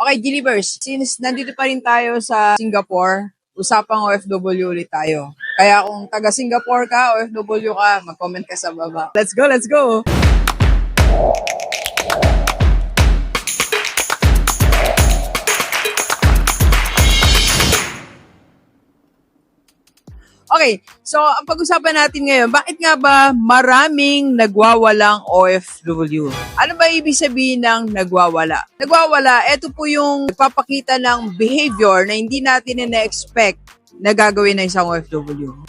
Okay, Gilivers, since nandito pa rin tayo sa Singapore, usapang OFW ulit tayo. Kaya kung taga Singapore ka, OFW ka, mag-comment ka sa baba. Let's go, let's go! Okay, so ang pag-usapan natin ngayon, bakit nga ba maraming nagwawalang OFW? Ano ba ibig sabihin ng nagwawala? Nagwawala, ito po yung nagpapakita ng behavior na hindi natin na-expect na gagawin ng isang OFW.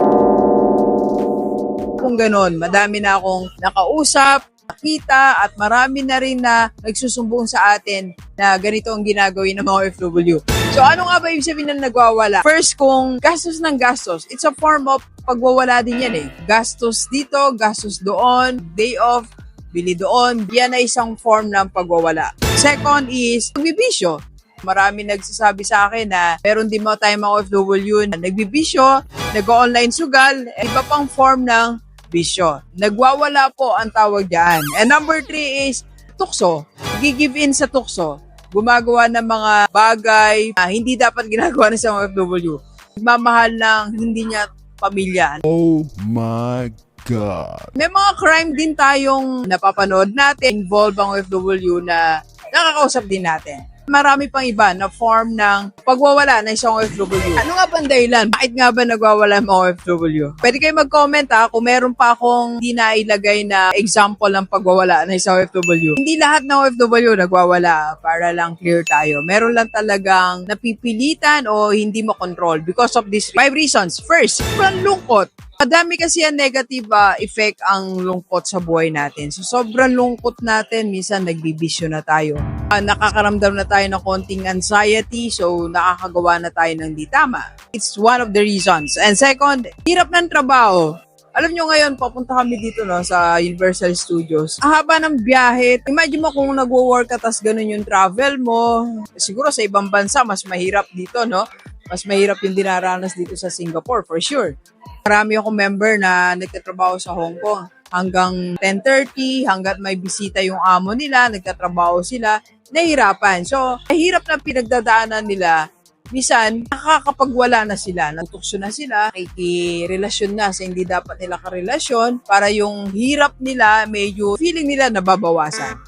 Kung ganun, madami na akong nakausap, nakita, at marami na rin na nagsusumbong sa atin na ganito ang ginagawin ng mga OFW. So ano nga ba ibig sabihin ng nagwawala? First, kung gastos ng gastos, it's a form of pagwawala din yan eh. Gastos dito, gastos doon, day off, bili doon. Yan ay isang form ng pagwawala. Second is, pagbibisyo. Marami nagsasabi sa akin na meron din mga tayo mga OFW na nagbibisyo, nag-online sugal, eh, iba pang form ng bisyo. Nagwawala po ang tawag dyan. And number three is tukso. Gigive in sa tukso. Gumagawa ng mga bagay na hindi dapat ginagawa ng isang OFW. Nagmamahal ng hindi niya pamilya. Oh my God. May mga crime din tayong napapanood natin, involve ang OFW na nakakausap din natin. Marami pang iba na form ng pagwawala ng isang OFW. Ano nga ba ang dahilan? Bakit nga ba nagwawala ang OFW? Pwede kayo mag-comment ha kung meron pa akong hindi nailagay na example ng pagwawala ng isang OFW. Hindi lahat ng OFW nagwawala para lang clear tayo. Meron lang talagang napipilitan o hindi makontrol because of these five reasons. First, sobrang lungkot. Madami kasi ang negative ah, effect ang lungkot sa buhay natin. So sobrang lungkot natin, minsan nagbibisyo na tayo. Ah, nakakaramdam na tayo ng konting anxiety, so nakakagawa na tayo ng di tama. It's one of the reasons. And second, hirap ng trabaho. Alam nyo ngayon, papunta kami dito no, sa Universal Studios. Ang haba ng biyahe. Imagine mo kung nagwo-work ka, tas ganun yung travel mo. Siguro sa ibang bansa, mas mahirap dito, no? Mas mahirap yung dinaranas dito sa Singapore, for sure. Marami akong member na nagtatrabaho sa Hong Kong. Hanggang 10.30, hanggat may bisita yung amo nila, nagtatrabaho sila, nahihirapan. So, mahirap na pinagdadaanan nila Misan, nakakapagwala na sila, natukso na sila, nakikirelasyon na sa hindi dapat nila karelasyon para yung hirap nila, medyo feeling nila nababawasan.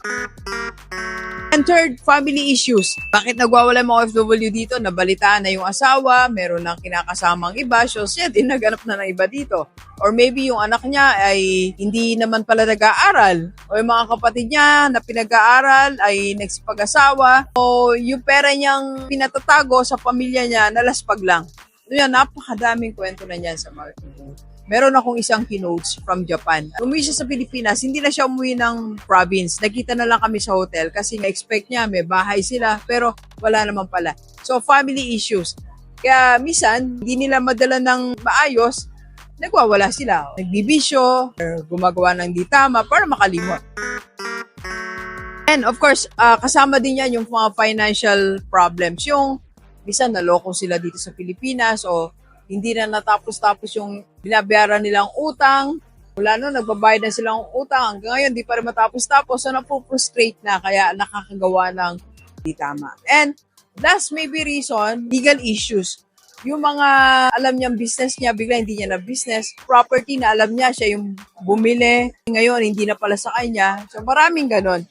And third, family issues. Bakit nagwawala mga OFW dito? Nabalitaan na yung asawa, meron ng kinakasamang iba, so siya din naganap na ng iba dito. Or maybe yung anak niya ay hindi naman pala nag-aaral. O yung mga kapatid niya na pinag-aaral ay nagsipag-asawa. O yung pera niyang pinatatago sa pamilya niya, nalaspag lang. Yan, napakadaming kwento na niyan sa mga meron akong isang kinotes from Japan. Umuwi siya sa Pilipinas, hindi na siya umuwi ng province. Nakita na lang kami sa hotel kasi na-expect niya may bahay sila pero wala naman pala. So family issues. Kaya misan, hindi nila madala ng maayos, nagwawala sila. Nagbibisyo, gumagawa ng di tama para makalimot. And of course, ah, kasama din yan yung mga financial problems. Yung misan naloko sila dito sa Pilipinas o hindi na natapos-tapos yung binabayaran nilang utang. Mula no, nagbabayad na silang utang. Hanggang ngayon, di pa rin matapos-tapos. So, napo-frustrate na kaya nakakagawa ng di tama. And last maybe reason, legal issues. Yung mga alam niyang business niya, bigla hindi niya na business. Property na alam niya, siya yung bumili. Ngayon, hindi na pala sa kanya. So, maraming ganon.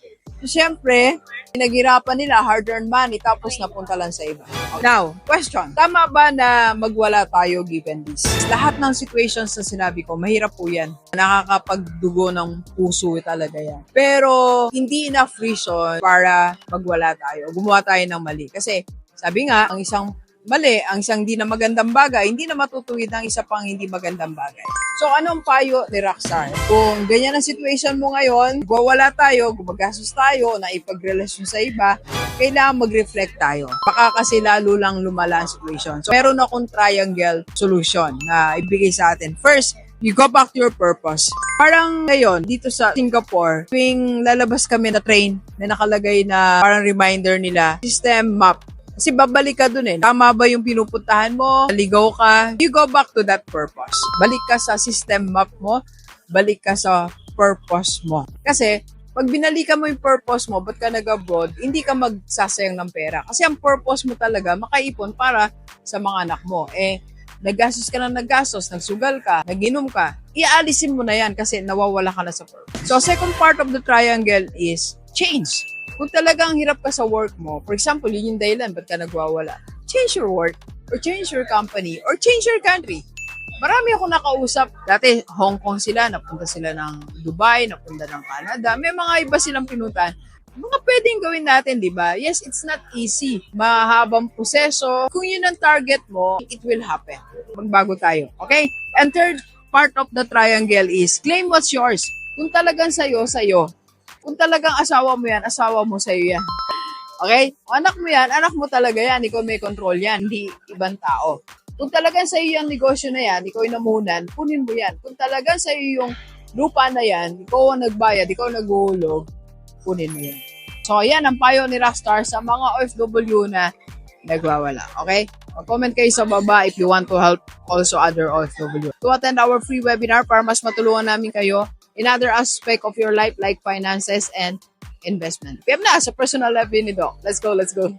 So, syempre, pinaghirapan nila hard-earned money tapos napunta lang sa iba. Now, question. Tama ba na magwala tayo given this? Lahat ng situations na sinabi ko, mahirap po yan. Nakakapagdugo ng puso talaga yan. Pero, hindi enough reason para magwala tayo. Gumawa tayo ng mali. Kasi, sabi nga, ang isang mali, ang isang hindi na magandang bagay, hindi na matutuwid ng isa pang hindi magandang bagay. So, anong payo ni Roxanne? Kung ganyan ang situation mo ngayon, wawala tayo, gumagastos tayo, naipagrelasyon sa iba, kailangan mag-reflect tayo. Baka kasi lalo lang lumala ang situation. So, meron akong triangle solution na ibigay sa atin. First, you go back to your purpose. Parang ngayon, dito sa Singapore, tuwing lalabas kami na train, na nakalagay na parang reminder nila, system map. Kasi babalik ka dun eh. Tama ba yung pinupuntahan mo? Naligaw ka? You go back to that purpose. Balik ka sa system map mo. Balik ka sa purpose mo. Kasi, pag binalikan mo yung purpose mo, ba't ka nag-abroad, hindi ka magsasayang ng pera. Kasi ang purpose mo talaga, makaipon para sa mga anak mo. Eh, naggastos ka na naggastos, nagsugal ka, naginom ka, iaalisin mo na yan kasi nawawala ka na sa purpose. So, second part of the triangle is change. Kung talagang hirap ka sa work mo, for example, yun yung dahilan, ba't ka nagwawala? Change your work, or change your company, or change your country. Marami ako nakausap. Dati, Hong Kong sila, napunta sila ng Dubai, napunta ng Canada. May mga iba silang pinuntahan. Mga pwedeng gawin natin, di ba? Yes, it's not easy. Mahabang proseso. Kung yun ang target mo, it will happen. Magbago tayo. Okay? And third part of the triangle is claim what's yours. Kung talagang sa'yo, sa'yo. Kung talagang asawa mo yan, asawa mo sa'yo yan. Okay? Kung anak mo yan, anak mo talaga yan. Ikaw may control yan, hindi ibang tao. Kung talagang sa'yo yung negosyo na yan, ikaw yung namunan, kunin mo yan. Kung talagang sa'yo yung lupa na yan, ikaw ang nagbayad, ikaw ang naghuhulog, kunin mo yan. So, yan ang payo ni Rockstar sa mga OFW na nagwawala. Okay? Mag-comment kayo sa baba if you want to help also other OFW. To attend our free webinar para mas matulungan namin kayo in other aspect of your life like finances and investment. PM na sa personal life ni Doc. Let's go, let's go.